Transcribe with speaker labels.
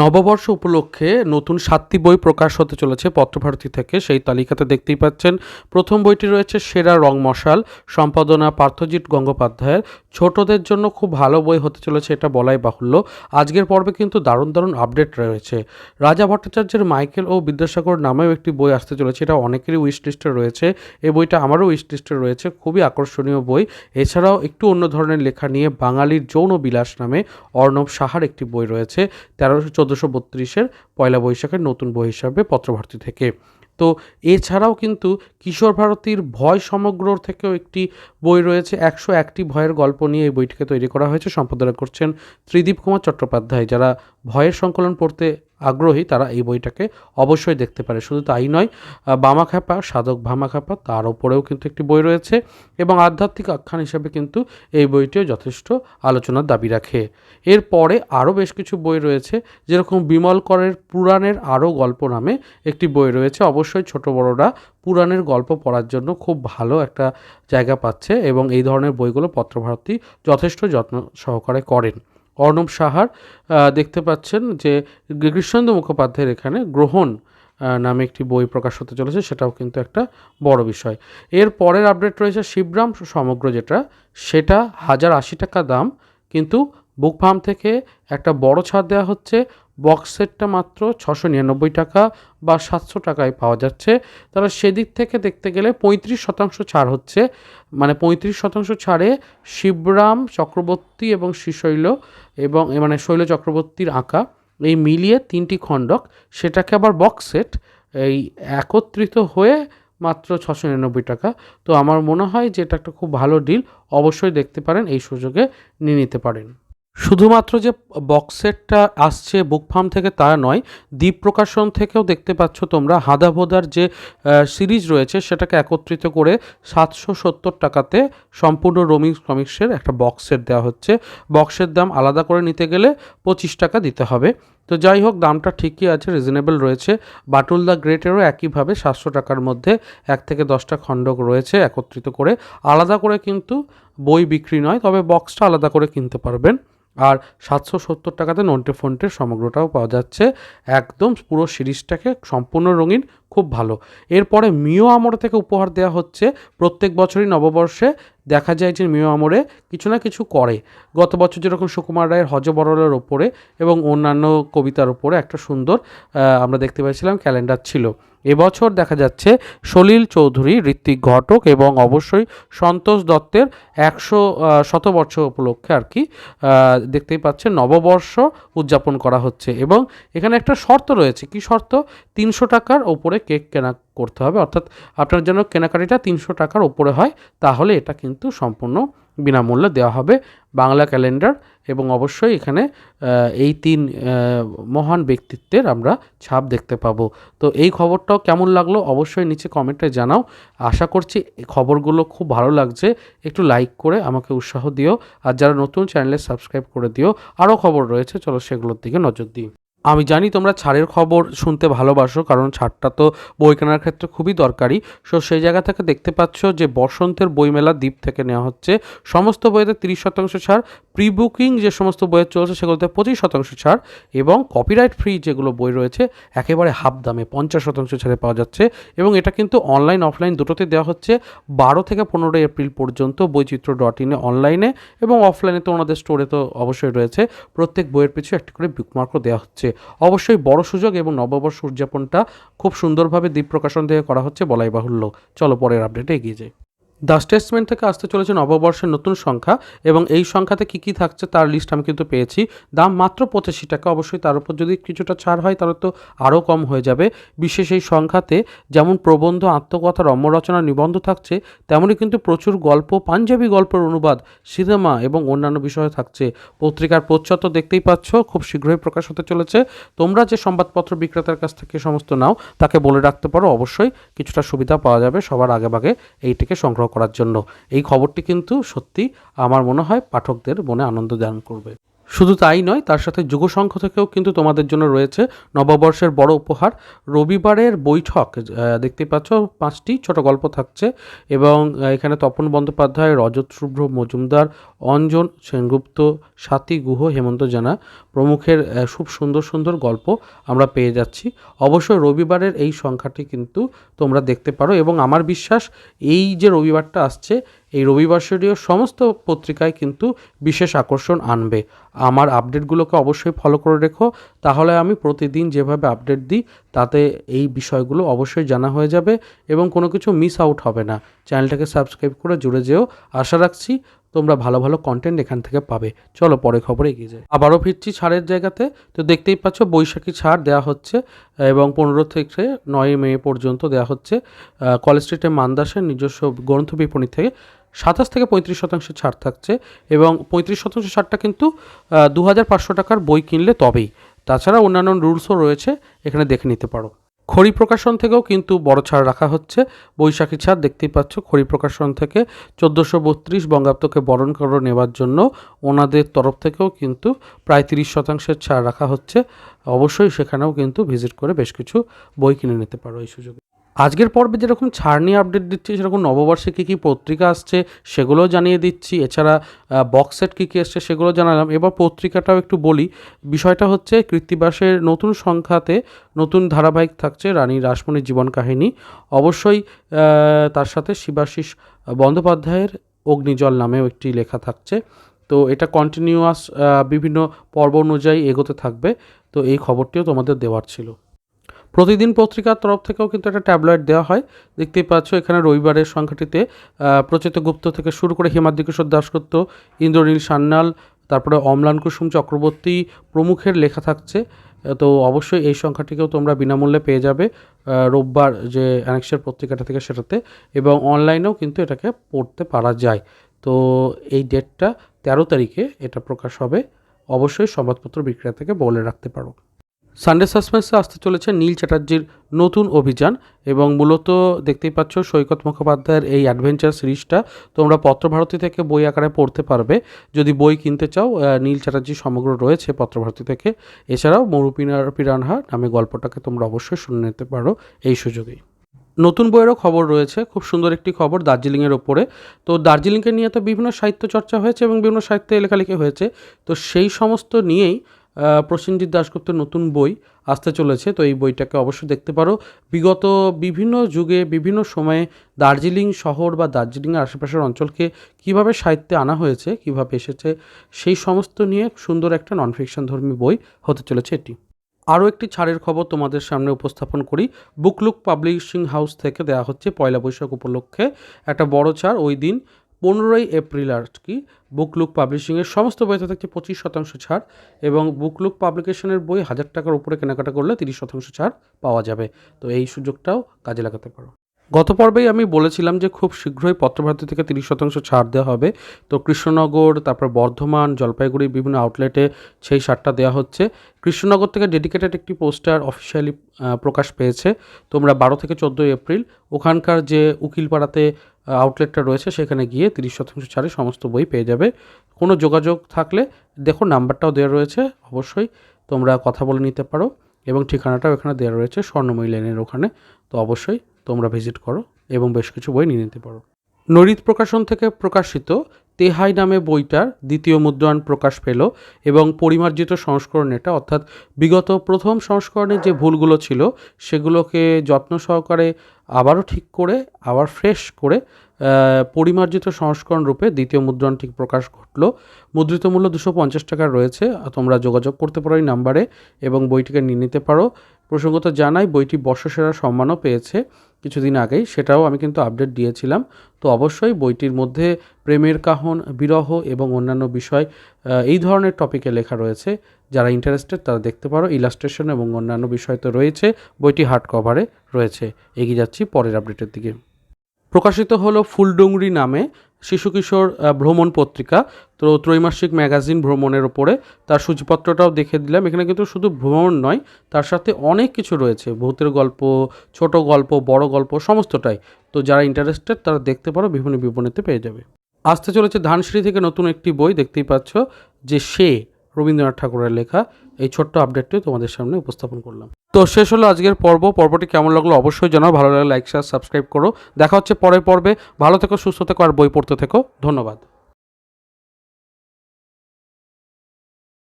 Speaker 1: নববর্ষ উপলক্ষে নতুন সাতটি বই প্রকাশ হতে চলেছে পত্রভারতী থেকে। সেই তালিকাতে দেখতেই পাচ্ছেন, প্রথম বইটি রয়েছে সেরা রং মশাল, সম্পাদনা পার্থজিৎ গঙ্গোপাধ্যায়ের। ছোটদের জন্য খুব ভালো বই হতে চলেছে, এটা বলাই বাহুল্য। আজকের পর্বে কিন্তু দারুণ দারুণ আপডেট রয়েছে। রাজা ভট্টাচার্যের মাইকেল ও বিদ্যাসাগর নামেও একটি বই আসতে চলেছে, এটা অনেকেরই উইশ লিস্টে রয়েছে। এই বইটা আমারও উইশ লিস্টে রয়েছে, খুবই আকর্ষণীয় বই। এছাড়াও একটু অন্য ধরনের লেখা নিয়ে বাঙালির যৌন বিলাস নামে অর্ণব সাহার একটি বই রয়েছে, তেরোশো চোদ্দোশো বত্রিশের পয়লা বৈশাখের নতুন বই হিসাবে পত্রভারতী থেকে। তো এছাড়াও কিন্তু কিশোর ভারতীর ভয় সমগ্র থেকেও একটি বই রয়েছে। একশো একটি ভয়ের গল্প নিয়ে এই বইটিকে তৈরি করা হয়েছে। সম্পাদনা করছেন ত্রিদীপ কুমার চট্টোপাধ্যায়, যারা ভয়ের সংকলন পড়তে আগ্রহী তারা এই বইটাকে অবশ্যই দেখতে পারে। শুধু তাই নয় আহ, বামাখ্যাপা সাধক ভামা ভামাখ্যাপা তার ওপরেও কিন্তু একটি বই রয়েছে এবং আধ্যাত্মিক আখ্যান হিসেবে কিন্তু এই বইটিও যথেষ্ট আলোচনার দাবি রাখে। এরপরে আরও বেশ কিছু বই রয়েছে যেরকম বিমল করের পুরাণের আরও গল্প নামে একটি বই রয়েছে। অবশ্যই ছোট বড়রা পুরাণের গল্প পড়ার জন্য খুব ভালো একটা জায়গা পাচ্ছে এবং এই ধরনের বইগুলো পত্রভারতী যথেষ্ট যত্ন সহকারে করেন। অর্ণব সাহার দেখতে পাচ্ছেন যে কৃষ্ণেন্দু মুখোপাধ্যায়ের এখানে গ্রহণ নামে একটি বই প্রকাশ হতে চলেছে, সেটাও কিন্তু একটা বড় বিষয়। এর পরের আপডেট রয়েছে শিবরাম সমগ্র যেটা, সেটা হাজার আশি টাকা দাম, কিন্তু বুক ফার্ম থেকে একটা বড় ছাড় দেওয়া হচ্ছে বক্স সেটটা মাত্র ছশো নিরানব্বই টাকা বা সাতশো টাকায় পাওয়া যাচ্ছে। তাহলে সেদিক থেকে দেখতে গেলে পঁয়ত্রিশ শতাংশ ছাড় হচ্ছে। মানে পঁয়ত্রিশ শতাংশ ছাড়ে শিবরাম চক্রবর্তী এবং শ্রীশৈল এবং মানে শৈল চক্রবর্তীর আঁকা। এই মিলিয়ে তিনটি খণ্ডক। সেটাকে আবার বক্স সেট। এই একত্রিত হয়ে মাত্র ছশো নিরানব্বই টাকা। তো আমার মনে হয় যে এটা একটা খুব ভালো ডিল। অবশ্যই দেখতে পারেন, এই সুযোগে নিয়ে নিতে পারেন। শুধুমাত্র যে বক্স সেটটা আসছে বুক ফার্ম থেকে তা নয়, দ্বীপ প্রকাশন থেকেও দেখতে পাচ্ছ তোমরা হাদা ভোদার যে সিরিজ রয়েছে সেটাকে একত্রিত করে সাতশো সত্তর টাকাতে সম্পূর্ণ রোমিক্স কমিক্সের একটা বক্স সেট দেওয়া হচ্ছে। বক্সের দাম আলাদা করে নিতে গেলে পঁচিশ টাকা দিতে হবে। তো যাই হোক, দামটা ঠিকই আছে রিজনেবল রয়েছে। বাটুল দ্য গ্রেটেরও একইভাবে সাতশো টাকার মধ্যে এক থেকে দশটা খণ্ডক রয়েছে একত্রিত করে। আলাদা করে কিন্তু বই বিক্রি নয়, তবে বক্সটা আলাদা করে কিনতে পারবেন। আর সাতশো সত্তর টাকাতে নন্টে ফন্টের সমগ্রটাও পাওয়া যাচ্ছে। একদম পুরো সিরিজটাকে সম্পূর্ণ রঙিন, খুব ভালো। এরপরে মিও আমর থেকে উপহার দেওয়া হচ্ছে। প্রত্যেক বছরই নববর্ষে দেখা যায় যে মিও আমরে কিছু না কিছু করে। গত বছর যেরকম সুকুমার রায়ের হজবরলের ওপরে এবং অন্যান্য কবিতার ওপরে একটা সুন্দর আমরা দেখতে পেয়েছিলাম ক্যালেন্ডার ছিল। এবছর দেখা যাচ্ছে সলিল চৌধুরী ঋত্বিক ঘটক এবং অবশ্যই সন্তোষ দত্তের একশো শতবর্ষ উপলক্ষে আর কি দেখতেই পাচ্ছেন নববর্ষ উদযাপন করা হচ্ছে। এবং এখানে একটা শর্ত রয়েছে। কি শর্ত? তিনশো টাকার ওপরে কেক কেনা করতে হবে। অর্থাৎ আপনার যেন কেনাকাটিটা তিনশো টাকার ওপরে হয়, তাহলে এটা কিন্তু সম্পূর্ণ বিনামূল্যে দেওয়া হবে বাংলা ক্যালেন্ডার এবং অবশ্যই এখানে এই তিন মহান ব্যক্তিত্বের আমরা ছাপ দেখতে পাবো। তো এই খবরটাও কেমন লাগল অবশ্যই নিচে কমেন্টে জানাও। আশা করছি এই খবরগুলো খুব ভালো লাগছে, একটু লাইক করে আমাকে উৎসাহ দিও। আর যারা নতুন চ্যানেলে সাবস্ক্রাইব করে দিও, আরও খবর রয়েছে, চলো সেগুলোর দিকে নজর দিই। আমি জানি তোমরা ছাড়ের খবর শুনতে ভালোবাসো, কারণ ছাড়টা তো বই কেনার ক্ষেত্রে খুবই দরকারি। সো সেই জায়গা থেকে দেখতে পাচ্ছ যে বসন্তের বইমেলা দ্বীপ থেকে নেওয়া হচ্ছে। সমস্ত বইতে তিরিশ শতাংশ ছাড় প্রি বুকিং যে সমস্ত বইয়ের চলছে সেগুলোতে পঁচিশ শতাংশ ছাড় এবং কপিরাইট ফ্রি যেগুলো বই রয়েছে, একেবারে হাফ দামে পঞ্চাশ শতাংশ ছাড়ে পাওয়া যাচ্ছে এবং এটা কিন্তু অনলাইন, অফলাইন দুটোতে দেওয়া হচ্ছে। বারো থেকে পনেরোই এপ্রিল পর্যন্ত বৈচিত্র্য ডট ইনে অনলাইনে এবং অফলাইনে তো ওনাদের স্টোরে তো অবশ্যই রয়েছে। প্রত্যেক বইয়ের পিছু একটি করে বুকমার্কও দেওয়া হচ্ছে। অবশ্যই বড় সুযোগ এবং নববর্ষ উদযাপনটা খুব সুন্দরভাবে দ্বীপ প্রকাশন থেকে করা হচ্ছে বলাই বাহুল্য। চলো পরের আপডেটে এগিয়ে যাই। দ্য স্টেটসম্যান থেকে আসতে চলেছে নববর্ষের নতুন সংখ্যা এবং এই সংখ্যাতে কী কী থাকছে তার লিস্ট আমি কিন্তু পেয়েছি। দাম মাত্র পঁচাশি টাকা। অবশ্যই তার উপর যদি কিছুটা ছাড় হয় তাহলে তো আরও কম হয়ে যাবে। বিশেষ এই সংখ্যাতে যেমন প্রবন্ধ আত্মকথা রম্যরচনা নিবন্ধ থাকছে তেমনই কিন্তু প্রচুর গল্প, পাঞ্জাবি গল্পের অনুবাদ, সিনেমা এবং অন্যান্য বিষয় থাকছে। পত্রিকার প্রচ্ছদ দেখতেই পাচ্ছ, খুব শীঘ্রই প্রকাশ হতে চলেছে। তোমরা যে সংবাদপত্র বিক্রেতার কাছ থেকে সমস্ত নাও, তাকে বলে রাখতে পারো। অবশ্যই কিছুটা সুবিধা পাওয়া যাবে, সবার আগে আগেভাগে এইটিকে সংগ্রহ করার জন্য। এই খবরটি কিন্তু সত্যি আমার মনে হয় পাঠকদের মনে আনন্দ দান করবে। শুধু তাই নয়, তার সাথে যুগসংঘ থেকেও কিন্তু তোমাদের জন্য রয়েছে নববর্ষের বড় উপহার। রবিবারের বৈঠক দেখতে পাচ্ছ পাঁচটি ছোট গল্প থাকছে এবং এখানে তপন বন্দ্যোপাধ্যায়, রজত শুভ্র মজুমদার, অঞ্জন সেনগুপ্ত স্বাতী গুহ হেমন্ত জানা প্রমুখের খুব সুন্দর সুন্দর গল্প আমরা পেয়ে যাচ্ছি। অবশ্যই রবিবারের এই সংখ্যাটি কিন্তু তোমরা দেখতে পারো এবং আমার বিশ্বাস এই যে রবিবারটা আসছে, এই রবিবার সমস্ত পত্রিকায় কিন্তু বিশেষ আকর্ষণ আনবে। আমার আপডেটগুলোকে অবশ্যই ফলো করে রেখো। তাহলে আমি প্রতিদিন যেভাবে আপডেট দিই, তাতে এই বিষয়গুলো অবশ্যই জানা হয়ে যাবে এবং কোনো কিছু মিস আউট হবে না। চ্যানেলটাকে সাবস্ক্রাইব করে জুড়ে যেও। আশা রাখছি তোমরা ভালো ভালো কন্টেন্ট এখান থেকে পাবে। চলো পরে খবরে এগিয়ে যাই। আবারও ফিরছি ছাড়ের জায়গাতে। তো দেখতেই পাচ্ছ বৈশাখী ছাড় দেওয়া হচ্ছে এবং পনেরো থেকে নয় মে পর্যন্ত দেওয়া হচ্ছে কলেজ স্ট্রিটে মান্দাসের নিজস্ব গ্রন্থ বিপণী থেকে। সাতাশ থেকে পঁয়ত্রিশ শতাংশ ছাড় থাকছে এবং পঁয়ত্রিশ শতাংশ ছাড়টা কিন্তু দু হাজার পাঁচশো টাকার বই কিনলে তবেই। তাছাড়া অন্যান্য রুলসও রয়েছে, এখানে দেখে নিতে পারো। খড়ি প্রকাশন থেকেও কিন্তু বড় ছাড় রাখা হচ্ছে। বৈশাখী ছাড় দেখতেই পাচ্ছ খড়ি প্রকাশন থেকে চোদ্দোশো বত্রিশ বঙ্গাব্দকে বরণ করে নেওয়ার জন্য ওনাদের তরফ থেকেও কিন্তু প্রায় তিরিশ শতাংশের ছাড় রাখা হচ্ছে। অবশ্যই সেখানেও কিন্তু ভিজিট করে বেশ কিছু বই কিনে নিতে পারো এই সুযোগে। আজকের পর্বে যেরকম ছাড় নিয়ে আপডেট দিচ্ছি, সেরকম নববর্ষে কী কী পত্রিকা আসছে সেগুলোও জানিয়ে দিচ্ছি। এছাড়া বক্স সেট কী কী আসছে সেগুলো জানালাম। এবার পত্রিকাটাও একটু বলি। বিষয়টা হচ্ছে, কৃত্তিবাসের নতুন সংখ্যাতে নতুন ধারাবাহিক থাকছে রানী রাসমণির জীবন কাহিনী। অবশ্যই তার সাথে শিবাশিস বন্দ্যোপাধ্যায়ের অগ্নিজল নামেও একটি লেখা থাকছে। তো এটা কন্টিনিউয়াস বিভিন্ন পর্ব অনুযায়ী এগোতে থাকবে। তো এই খবরটিও তোমাদের দেওয়ার ছিল। প্রতিদিন পত্রিকার তরফ থেকেও কিন্তু একটা ট্যাবলয়েড দেওয়া হয়। দেখতেই পাচ্ছ এখানে রবিবারের সংখ্যাটিতে প্রচিত গুপ্ত থেকে শুরু করে হেমাদ্রি কিশোর দাশগুপ্ত, ইন্দ্রনীল সান্যাল, তারপরে অম্লান কুসুম চক্রবর্তী প্রমুখের লেখা থাকছে। তো অবশ্যই এই সংখ্যাটিকেও তোমরা বিনামূল্যে পেয়ে যাবে রোববার যে অ্যানেক্সের পত্রিকাটা থেকে সেটাতে এবং অনলাইনেও কিন্তু এটাকে পড়তে পারা যায়। তো এই ডেটটা তেরো তারিখে এটা প্রকাশ হবে। অবশ্যই সংবাদপত্র বিক্রেতা থেকে বলে রাখতে পারো। সানডে সাসপেন্সে আসতে চলেছে নীল চ্যাটার্জির নতুন অভিযান এবং মূলত দেখতেই পাচ্ছ সৈকত মুখোপাধ্যায়ের এই অ্যাডভেঞ্চার সিরিজটা তোমরা পত্রভারতী থেকে বই আকারে পড়তে পারবে। যদি বই কিনতে চাও নীল চ্যাটার্জি সমগ্র রয়েছে পত্রভারতী থেকে। এছাড়াও মরুপিনার পিরানহা নামে গল্পটাকে তোমরা অবশ্যই শুনে নিতে পারো এই সুযোগেই। নতুন বইয়েরও খবর রয়েছে, খুব সুন্দর একটি খবর দার্জিলিংয়ের ওপরে। তো দার্জিলিংকে নিয়ে তো বিভিন্ন সাহিত্য চর্চা হয়েছে এবং বিভিন্ন সাহিত্যে লেখালেখি হয়েছে। তো সেই সমস্ত নিয়েই প্রসেনজিৎ দাশগুপ্তের নতুন বই আসতে চলেছে, তো এই বইটাকে অবশ্যই দেখতে পারো। বিগত বিভিন্ন যুগে, বিভিন্ন সময়ে দার্জিলিং শহর বা দার্জিলিংয়ের আশেপাশের অঞ্চলকে কীভাবে সাহিত্যে আনা হয়েছে, কীভাবে এসেছে, সেই সমস্ত নিয়ে সুন্দর একটা নন ফিকশন ধর্মী বই হতে চলেছে এটি। আরও একটি ছাড়ের খবর তোমাদের সামনে উপস্থাপন করি। বুকলুক পাবলিশিং হাউস থেকে দেওয়া হচ্ছে পয়লা বৈশাখ উপলক্ষে একটা বড় ছাড়, ওই দিন পনেরোই এপ্রিল আর কি, বুকলুক পাবলিশিংয়ের সমস্ত বইতে থাকছে পঁচিশ শতাংশ ছাড় এবং বুকলুক পাবলিকেশনের বই হাজার টাকার উপরে কেনাকাটা করলে তিরিশ শতাংশ ছাড় পাওয়া যাবে। তো এই সুযোগটাও কাজে লাগাতে পারো। গত পর্বেই আমি বলেছিলাম যে খুব শীঘ্রই পত্রভারতী থেকে তিরিশ শতাংশ ছাড় দেওয়া হবে। তো কৃষ্ণনগর, তারপর বর্ধমান, জলপাইগুড়ি বিভিন্ন আউটলেটে সেই ছাড়টা দেওয়া হচ্ছে। কৃষ্ণনগর থেকে ডেডিকেটেড একটি পোস্টার অফিসিয়ালি প্রকাশ পেয়েছে। তোমরা বারো থেকে চোদ্দোই এপ্রিল ওখানকার যে উকিলপাড়াতে আউটলেটটা রয়েছে, সেখানে গিয়ে তিরিশ শতাংশ ছাড়ে সমস্ত বই পেয়ে যাবে। কোনো যোগাযোগ থাকলে দেখো নাম্বারটাও দেওয়া রয়েছে, অবশ্যই তোমরা কথা বলে নিতে পারো এবং ঠিকানাটাও এখানে দেওয়া রয়েছে, স্বর্ণময়ী লেনের ওখানে। তো অবশ্যই তোমরা ভিজিট করো এবং বেশ কিছু বই নিয়ে নিতে পারো। নরিত প্রকাশন থেকে প্রকাশিত তেহাই নামে বইটার দ্বিতীয় মুদ্রণ প্রকাশ পেল এবং পরিমার্জিত সংস্করণ এটা, অর্থাৎ বিগত প্রথম সংস্করণে যে ভুলগুলো ছিল সেগুলোকে যত্ন সহকারে আবারও ঠিক করে, আবার ফ্রেশ করে পরিমার্জিত সংস্করণ রূপে দ্বিতীয় মুদ্রণ ঠিক প্রকাশ ঘটলো। মুদ্রিত মূল্য দুশো পঞ্চাশ টাকার রয়েছে। তোমরা যোগাযোগ করতে পারো এই নাম্বারে এবং বইটিকে নিয়ে নিতে পারো। প্রসঙ্গত জানাই, বইটি বর্ষসেরা সম্মানও পেয়েছে কিছুদিন আগেই। সেটাও আমি কিন্তু আপডেট দিয়েছিলাম। তো অবশ্যই বইটির মধ্যে প্রেমের কাহন, বিরহ এবং অন্যান্য বিষয় এই ধরনের টপিকে লেখা রয়েছে। যারা ইন্টারেস্টেড তারা দেখতে পারো। ইলাস্ট্রেশন এবং অন্যান্য বিষয় তো রয়েছে। বইটি হার্ড কভারে রয়েছে। এগিয়ে যাচ্ছি পরের আপডেটের দিকে। প্রকাশিত হলো ফুলডুংরি নামে শিশু কিশোর ভ্রমণ পত্রিকা। তো ত্রৈমাসিক ম্যাগাজিন ভ্রমণের ওপরে তার সূচিপত্রটাও দেখে দিলাম। এখানে কিন্তু শুধু ভ্রমণ নয়, তার সাথে অনেক কিছু রয়েছে। ভূতের গল্প, ছোট গল্প, বড় গল্প, সমস্তটাই। তো যারা ইন্টারেস্টেড তারা দেখতে পারো, বিভিন্ন বিপণীতে পেয়ে যাবে। আসতে চলেছে ধানসিঁড়ি থেকে নতুন একটি বই, দেখতেই পাচ্ছ যে সে রবীন্দ্রনাথ ঠাকুরের লেখা। এই ছোট্ট আপডেটটি তোমাদের সামনে উপস্থাপন করলাম। তো শেষ হলো আজকের পর্ব। পর্বটি কেমন লাগল অবশ্যই জানাও। ভালো লাগলে লাইক শেয়ার সাবস্ক্রাইব করো। দেখা হচ্ছে পরের পর্বে। ভালো থেকো, সুস্থ থেকো, আর বই পড়তে থেকো। ধন্যবাদ।